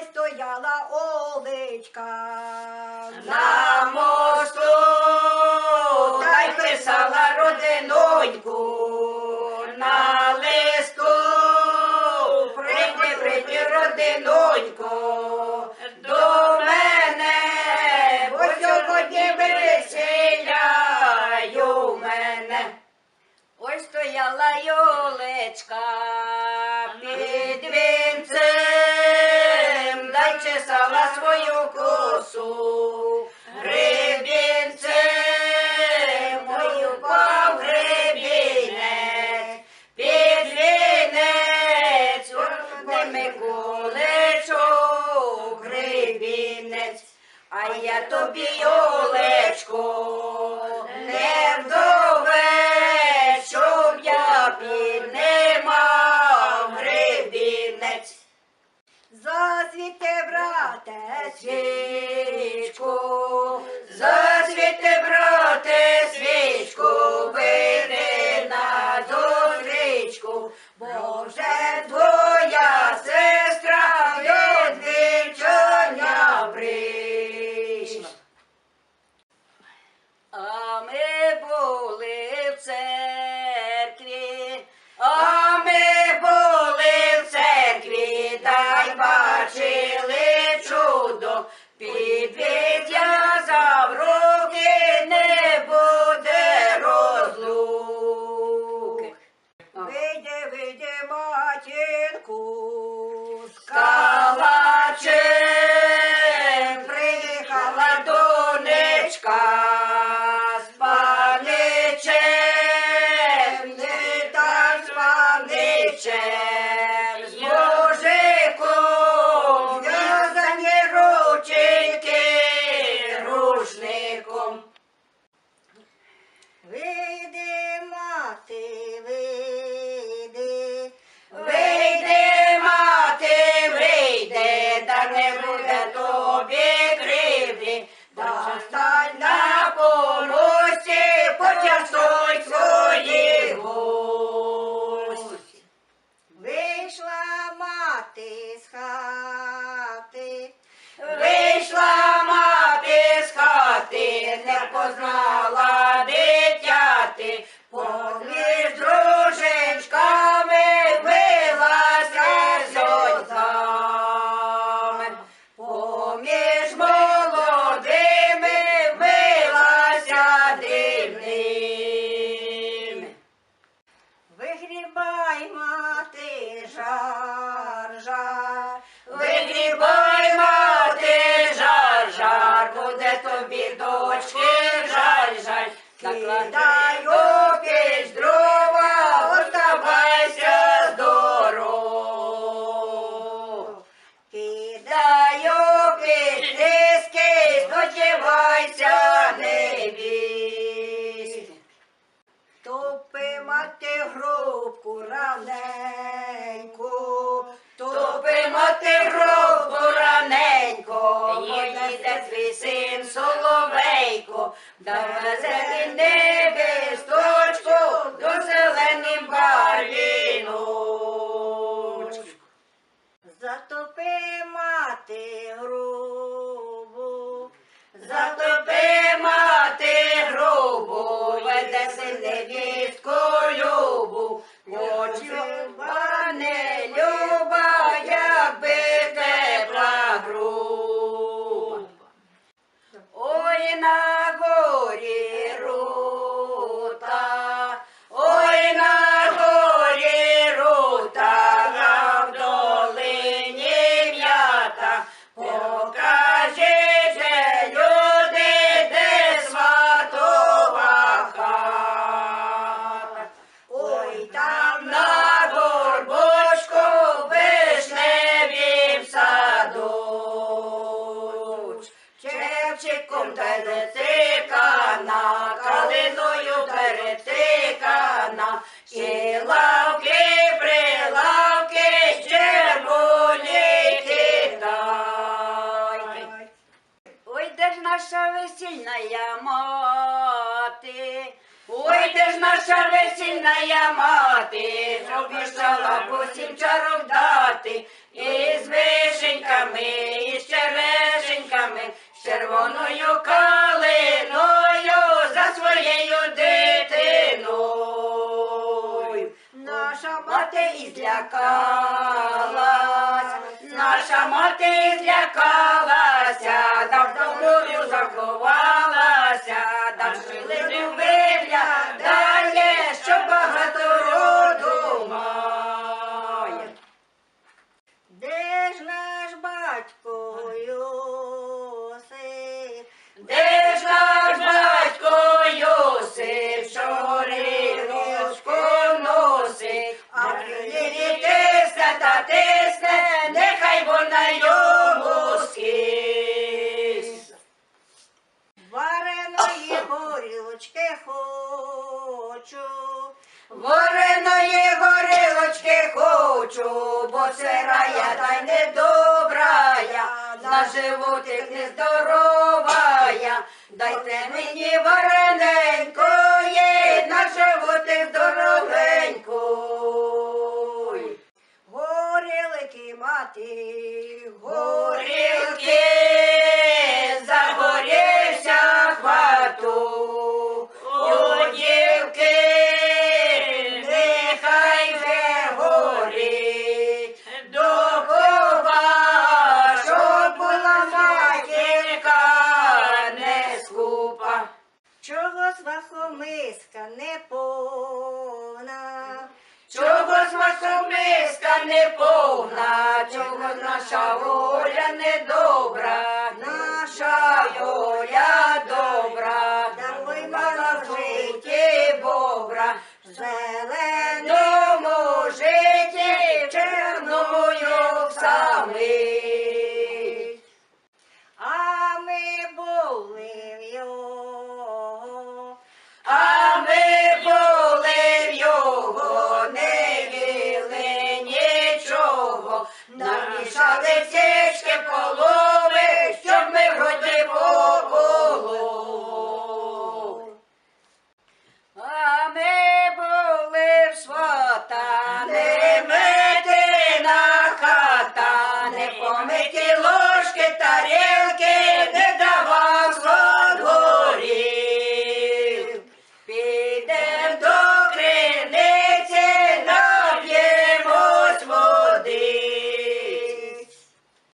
ой стояла Олечка. На мосту та й писала родиноньку на листу Прийди, прийди, родинонько, Миколечок, гребінець. А я тобі, Олечко, не вдове, щоб я піднімав гребінець. Зазвіте, брате, Свічку, засвіти, брате, свічку, вийди на зустрічку, бо матінку, Калачем приїхала донечка з паничем, не та з паничем, тобі жаль, жаль. Накладай у дрова, оставайся здоров. Кидай у піч диски, сподівайся, не вісь. топи, мати, грубку раненьку, Топи мати гробку раненько, їде твій син соловейко, да везе невісточку до зеленим барвіночку. затопи, мати, грубу, Затопи мати грубу, веде син невістку Пройдеш наша весільна мати, зробиш салаку сім чарок дати, і з вишеньками, і з черешеньками, з червоною калиною за своєю дитиною. Наша мати і зляка. горилочки хочу, вареної горілочки хочу, бо сира я та й недобра я, на животик нездорова я, дайте мені варене. ж вахомиска не повна, чого ж вахомиска не повна, чого наша воля недобра,